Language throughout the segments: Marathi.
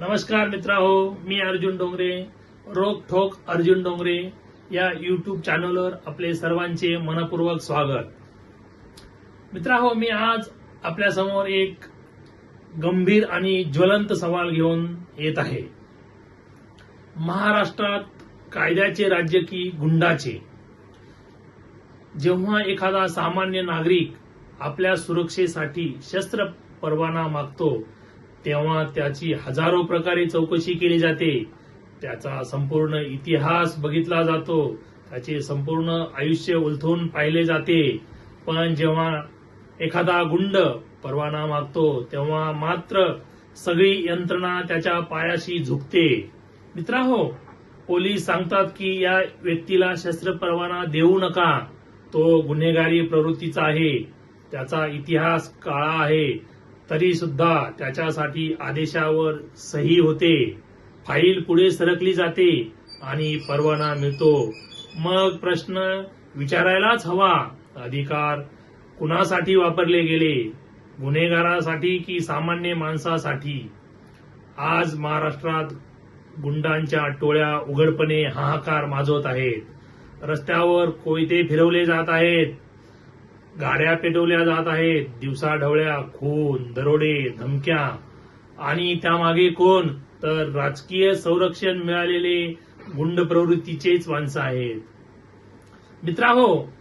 नमस्कार मित्राहो मी अर्जुन डोंगरे रोक ठोक अर्जुन डोंगरे या युट्यूब चॅनलवर आपले सर्वांचे मनपूर्वक स्वागत. मित्राहो मी आज आपल्यासमोर एक गंभीर आणि ज्वलंत सवाल घेऊन येत आहे. महाराष्ट्रात कायद्याचे राज्य की गुंडाचे. जेव्हा एखादा सामान्य नागरिक आपल्या सुरक्षेसाठी शस्त्र परवाना मागतो तेव्हा त्याची हजारो प्रकारे चौकशी केली जाते. त्याचा संपूर्ण इतिहास बघितला जातो. त्याचे संपूर्ण आयुष्य उलथून पाहिले जाते. पण जेव्हा एखादा गुंड परवाना मागतो तेव्हा मात्र सगळी यंत्रणा त्याच्या पायाशी झुकते. मित्राहो पोलीस सांगतात की या व्यक्तीला शस्त्र परवाना देऊ नका. तो गुन्हेगारी प्रवृत्तीचा आहे. त्याचा इतिहास काळा आहे. तरी सुद्धा त्याच्यासाठी आदेशावर सही होते. फाईल पुढे सरकली जाते आणि परवाना मिळतो. मग प्रश्न विचारायलाच हवा. अधिकार कुणासाठी वापरले गेले? गुन्हेगारासाठी की सामान्य माणसासाठी? आज महाराष्ट्रात गुंडांच्या टोळ्या उघडपणे हाहाकार माजवत आहेत. रस्त्यावर कोयते फिरवले जात आहेत. गाड्या पेटवल्या जात आहेत. दिवसा ढवळ्या खून दरोडे धमक्या. आणि त्यामागे कोण? तर राजकीय संरक्षण मिळालेले गुंड प्रवृत्तीचेच माणसं आहेत. मित्राहो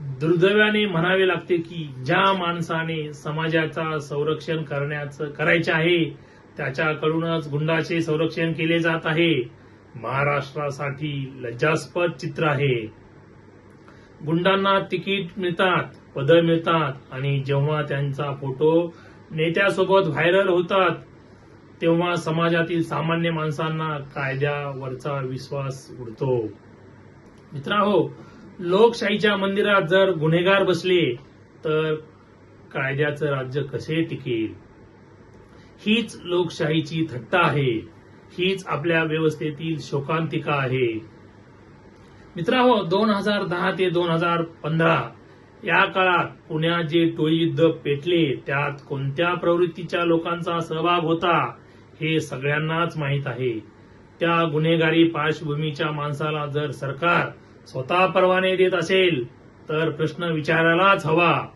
दुर्दैवाने म्हणावे लागते की ज्या माणसाने समाजाचा संरक्षण करण्याचं करायचे आहे त्याच्याकडूनच गुंडाचे संरक्षण केले जात आहे. महाराष्ट्रासाठी लज्जास्पद चित्र आहे. गुंडांना तिकीट मिळतात पद मिळतात आणि जेव्हा त्यांचा फोटो नेत्यासोबत व्हायरल होतात तेव्हा समाजातील सामान्य माणसांना कायद्यावरचा विश्वास उडतो. मित्रांनो लोकशाहीच्या मंदिरात जर गुन्हेगार बसले तर कायद्याचं राज्य कसे टिकेल? हीच लोकशाहीची थट्टा आहे. हीच आपल्या व्यवस्थेतील शोकांतिका आहे. मित्रांनो दोन हजार दहा ते दोन हजार पंधरा या काळात पुण्यात जे टोळी युद्ध पेटले. त्यात कोणत्या प्रवृत्तीच्या लोकांचा सहभाग होता हे सगळ्यांनाच माहीत आहे. त्या गुन्हेगारी पार्श्वभूमीच्या माणसाला जर सरकार स्वतः परवाने देत असेल तर प्रश्न विचारायलाच हवा.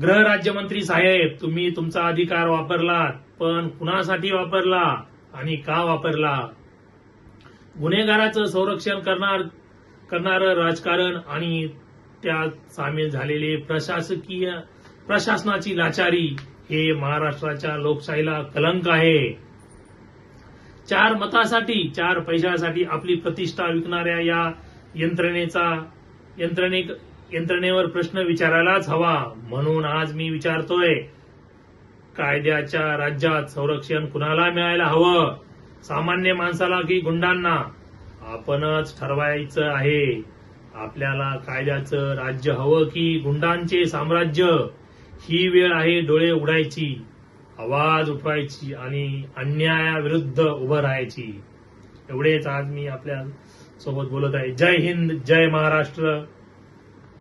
गृह राज्यमंत्री साहेब तुम्ही तुमचा अधिकार वापरलात पण कुणासाठी वापरला आणि का वापरला? गुन्हेगाराचं संरक्षण करणार करणारं राजकारण आणि त्यात सामील झालेले प्रशासकीय प्रशासनाची लाचारी हे महाराष्ट्राच्या लोकशाहीला कलंक आहे. चार मतासाठी चार पैशासाठी आपली प्रतिष्ठा विकणाऱ्या या यंत्रणेचा यंत्रणे यंत्रणेवर प्रश्न विचारायलाच हवा म्हणून आज मी विचारतोय कायद्याच्या राज्यात संरक्षण कुणाला मिळायला हवं? सामान्य माणसाला की गुंडांना आपणच ठरवायचं आहे. आपल्याला कायद्याचं राज्य हवं की गुंडांचे साम्राज्य? ही वेळ आहे डोळे उघडायची आवाज उठवायची आणि अन्यायाविरुद्ध उभं राहायची. एवढेच आज मी आपल्यासोबत बोलत आहे. जय हिंद जय महाराष्ट्र.